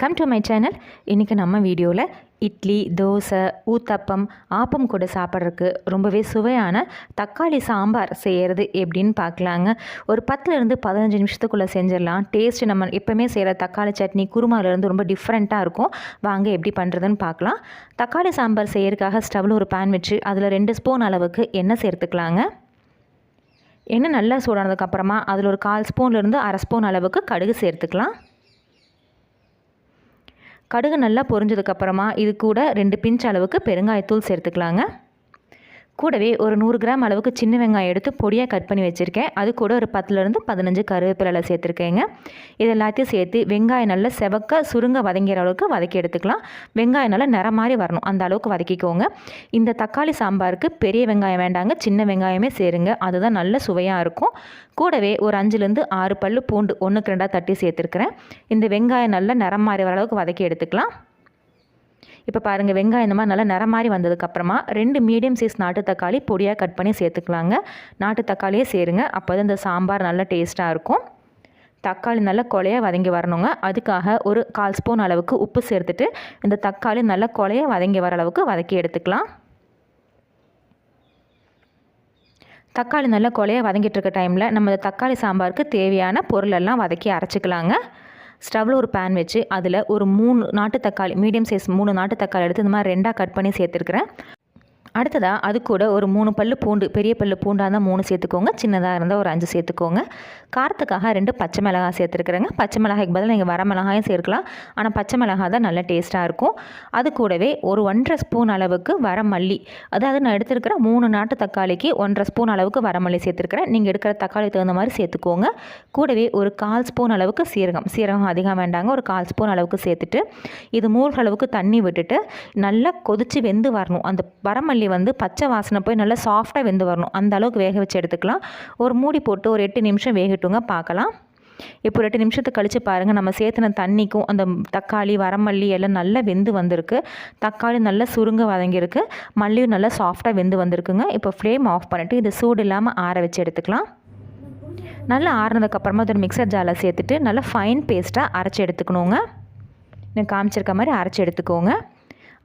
Welcome to my channel இன்றைக்கி நம்ம வீடியோவில் இட்லி தோசை ஊத்தப்பம் ஆப்பம் கூட சாப்பிட்றதுக்கு ரொம்பவே சுவையான தக்காளி சாம்பார் செய்கிறது எப்படின்னு பார்க்கலாங்க. ஒரு பத்துலேருந்து பதினஞ்சு நிமிஷத்துக்குள்ளே செஞ்சிடலாம். டேஸ்ட் நம்ம எப்போவுமே செய்கிற தக்காளி சட்னி குருமாவிலேருந்து ரொம்ப டிஃப்ரெண்ட்டாக இருக்கும். வாங்க எப்படி பண்ணுறதுன்னு பார்க்கலாம். தக்காளி சாம்பார் செய்யறதுக்காக ஸ்டவ்வில் ஒரு பேன் வச்சு அதில் ரெண்டு ஸ்பூன் அளவுக்கு எண்ணெய் சேர்த்துக்கலாங்க. எண்ணெய் நல்லா சூடானதுக்கப்புறமா அதில் ஒரு கால் ஸ்பூன்லேருந்து அரை ஸ்பூன் அளவுக்கு கடுகு சேர்த்துக்கலாம். கடுகு நல்லா பொரிஞ்சதுக்கப்புறமா இது கூட ரெண்டு பிஞ்ச் அளவுக்கு பெருங்காயத்தூள் சேர்த்துக்கலாங்க. கூடவே ஒரு நூறு கிராம் அளவுக்கு சின்ன வெங்காயம் எடுத்து பொடியாக கட் பண்ணி வச்சுருக்கேன். அது கூட ஒரு பத்துலேருந்து பதினஞ்சு கருவேப்பிலை சேர்த்துருக்கேங்க. இது எல்லாத்தையும் சேர்த்து வெங்காயம் நல்லா செவக்க சுருங்க வதங்கிற அளவுக்கு வதக்கி எடுத்துக்கலாம். வெங்காயம் நல்லா நிற மாதிரி வரணும். அந்த அளவுக்கு வதக்கிக்கோங்க. இந்த தக்காளி சாம்பாருக்கு பெரிய வெங்காயம் வேண்டாங்க. சின்ன வெங்காயமே சேருங்க. அதுதான் நல்ல சுவையாக இருக்கும். கூடவே ஒரு அஞ்சுலேருந்து ஆறு பல் பூண்டு ஒன்றுக்கு ரெண்டாக தட்டி சேர்த்துருக்குறேன். இந்த வெங்காயம் நல்லா நிறம் மாறி வர அளவுக்கு வதக்கி எடுத்துக்கலாம். இப்போ பாருங்கள் வெங்காயம் இந்த மாதிரி நல்லா நிறம் மாதிரி வந்ததுக்கப்புறமா ரெண்டு மீடியம் சைஸ் நாட்டு தக்காளி பொடியாக கட் பண்ணி சேர்த்துக்கலாங்க. நாட்டு தக்காளியே சேருங்க. அப்போ தான் இந்த சாம்பார் நல்லா டேஸ்ட்டாக இருக்கும். தக்காளி நல்லா கொலையாக வதங்கி வரணுங்க. அதுக்காக ஒரு கால் ஸ்பூன் அளவுக்கு உப்பு சேர்த்துட்டு இந்த தக்காளி நல்லா கொலையாக வதங்கி வர அளவுக்கு வதக்கி எடுத்துக்கலாம். தக்காளி நல்லா கொலையாக வதங்கிட்டு இருக்க டைமில் நம்ம தக்காளி சாம்பாருக்கு தேவையான பொருளெல்லாம் வதக்கி அரைச்சிக்கலாங்க. ஸ்டவ்வில் ஒரு பேன் வச்சு அதில் ஒரு மூணு நாட்டு தக்காளி மீடியம் சைஸ் மூணு நாட்டு தக்காளி எடுத்து இந்த மாதிரி ரெண்டாக கட் பண்ணி சேர்த்துருக்குறேன். அடுத்ததாக அது கூட ஒரு மூணு பல்லு பூண்டு பெரிய பல்லு பூண்டாக இருந்தால் மூணு சேர்த்துக்கோங்க சின்னதாக இருந்தால் ஒரு அஞ்சு சேர்த்துக்கோங்க. காரத்துக்காக ரெண்டு பச்சை மிளகாய் சேர்த்துருக்குறேங்க. பச்சை மிளகாய்க்கு பதில் நீங்கள் வர மிளகாயும் சேர்க்கலாம். ஆனால் பச்சை மிளகாய் தான் நல்ல டேஸ்ட்டாக இருக்கும். அது கூடவே ஒரு ஒன்றரை ஸ்பூன் அளவுக்கு வர மல்லி அதாவது நான் எடுத்துருக்கிற மூணு நாட்டு தக்காளிக்கு ஒன்றரை ஸ்பூன் அளவுக்கு வர மல்லி சேர்த்துருக்குறேன். நீங்கள் எடுக்கிற தக்காளி தகுந்த மாதிரி சேர்த்துக்கோங்க. கூடவே ஒரு கால் ஸ்பூன் அளவுக்கு சீரகம். சீரகம் அதிகம் வேண்டாங்க. ஒரு கால் ஸ்பூன் அளவுக்கு சேர்த்துட்டு இது மூழ்க அளவுக்கு தண்ணி விட்டுட்டு நல்லா கொதித்து வெந்து வரணும். அந்த வரமல்லி மல்லி வந்து பச்சை வாசனை போய் நல்லா சாஃப்டாக வெந்து வரணும். அந்த அளவுக்கு வேக வச்சு எடுத்துக்கலாம். ஒரு மூடி போட்டு ஒரு எட்டு நிமிஷம் வேகட்டுங்க பார்க்கலாம். இப்போ ரெண்டு நிமிஷத்துக்கு கழித்து பாருங்கள் நம்ம சேர்த்துன தண்ணிக்கும் அந்த தக்காளி வரமல்லி எல்லாம் நல்லா வெந்து வந்திருக்கு. தக்காளி நல்லா சுருங்க வதங்கியிருக்கு. மல்லியும் நல்லா சாஃப்டாக வெந்து வந்திருக்குங்க. இப்போ ஃப்ளேம் ஆஃப் பண்ணிவிட்டு இது சூடு இல்லாமல் ஆற வச்சு எடுத்துக்கலாம். நல்லா ஆறுனதுக்கப்புறமா ஒரு மிக்சர் ஜாலில் சேர்த்துட்டு நல்லா ஃபைன் பேஸ்ட்டாக அரைச்சி எடுத்துக்கணுங்க. நான் காமிச்சிருக்க மாதிரி அரைச்சி எடுத்துக்கோங்க.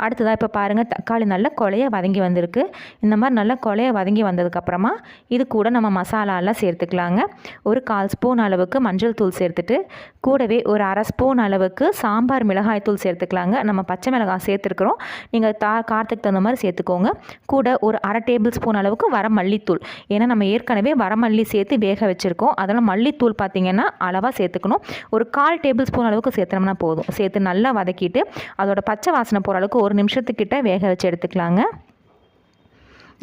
அடுத்ததாக இப்போ பாருங்கள் தக்காளி நல்லா கொலையாக வதங்கி வந்திருக்கு. இந்த மாதிரி நல்லா கொலையை வதங்கி வந்ததுக்கப்புறமா இது கூட நம்ம மசாலாலாம் சேர்த்துக்கலாங்க. ஒரு கால் ஸ்பூன் அளவுக்கு மஞ்சள் தூள் சேர்த்துட்டு கூடவே ஒரு அரை ஸ்பூன் அளவுக்கு சாம்பார் மிளகாய் தூள் சேர்த்துக்கலாங்க. நம்ம பச்சை மிளகாய் சேர்த்துருக்குறோம். நீங்கள் தா காரத்துக்கு தகுந்த மாதிரி சேர்த்துக்கோங்க. கூட ஒரு அரை டேபிள் ஸ்பூன் அளவுக்கு வர மல்லித்தூள் ஏன்னா நம்ம ஏற்கனவே வரமல்லி சேர்த்து வேக வச்சுருக்கோம். அதனால் மல்லித்தூள் பார்த்திங்கன்னா அளவாக சேர்த்துக்கணும். ஒரு கால் டேபிள் ஸ்பூன் அளவுக்கு சேர்த்தோம்னா போதும். சேர்த்து நல்லா வதக்கிட்டு அதோட பச்சை வாசனை போகிற அளவுக்கு ஒரு நிமிஷத்துக்கிட்ட வேக வச்சு எடுத்துக்கலாங்க.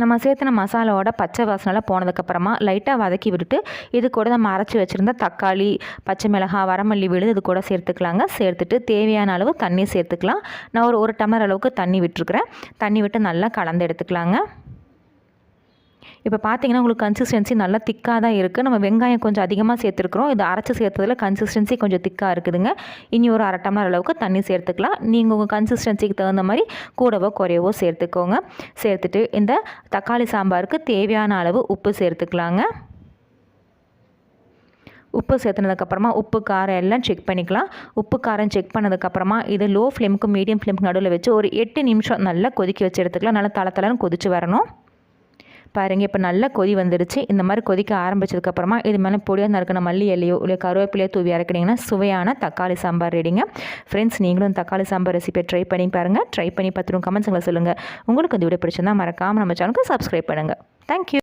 நம்ம சேர்த்துன மசாலாவோட பச்சை வாசனெல்லாம் போனதுக்கப்புறமா லைட்டாக வதக்கி விட்டுட்டு இது கூட நம்ம அரைச்சி வச்சுருந்த தக்காளி பச்சை மிளகாய் வரமல்லி விழுது இது கூட சேர்த்துக்கலாங்க. சேர்த்துட்டு தேவையான அளவு தண்ணி சேர்த்துக்கலாம். நான் ஒரு ஒரு டம்ளர் அளவுக்கு தண்ணி விட்டுருக்குறேன். தண்ணி விட்டு நல்லா கலந்து எடுத்துக்கலாங்க. இப்போ பார்த்தீங்கன்னா உங்களுக்கு கன்சிஸ்டன்சி நல்லா திக்காக தான் இருக்குது நம்ம வெங்காயம் கொஞ்சம் அதிகமாக சேர்த்துருக்குறோம். இது அரைச்சி சேர்த்ததில் கன்சிஸ்டன்சி கொஞ்சம் திக்காக இருக்குதுங்க. இனி ஒரு அரை டம்ளர் அளவுக்கு தண்ணி சேர்த்துக்கலாம். நீங்கள் உங்கள் கன்சிஸ்டன்சிக்கு தகுந்த மாதிரி கூடவோ குறையவோ சேர்த்துக்கோங்க. சேர்த்துட்டு இந்த தக்காளி சாம்பாருக்கு தேவையான அளவு உப்பு சேர்த்துக்கலாங்க. உப்பு சேர்த்துனதுக்கப்புறமா உப்பு காரம் எல்லாம் செக் பண்ணிக்கலாம். உப்பு காரம் செக் பண்ணதுக்கப்புறமா இது லோ ஃப்ளேமுக்கு மீடியம் ஃப்ளேமுக்கு நடுவில் வச்சு ஒரு எட்டு நிமிஷம் நல்லா கொதிக்க வச்சு எடுத்துக்கலாம். நல்லா தலை தலைன்னு கொதிச்சு வரணும். பாருங்கள் இப்போ நல்லா கொதி வந்துடுச்சு. இந்த மாதிரி கொதிக்க ஆரம்பிச்சதுக்கப்புறமா இது மேலே பொடியாக நறுக்கின மல்லி இலையோ இல்லை கருவேப்பிலையோ தூவி இறக்குனீங்கன்னா சுவையான தக்காளி சாம்பார் ரெடிங்க ஃப்ரெண்ட்ஸ் நீங்களும் தக்காளி சாம்பார் ரெசிபியை ட்ரை பண்ணி பாருங்கள் ட்ரை பண்ணி பார்த்துருவோம் கமெண்ட்ஸுங்களை சொல்லுங்கள் உங்களுக்கு இந்த வீடியோ பிடிச்சிருந்தால் மறக்காமல் நம்ம சேனலுக்கு சப்ஸ்கிரைப் பண்ணுங்கள் தேங்க்யூ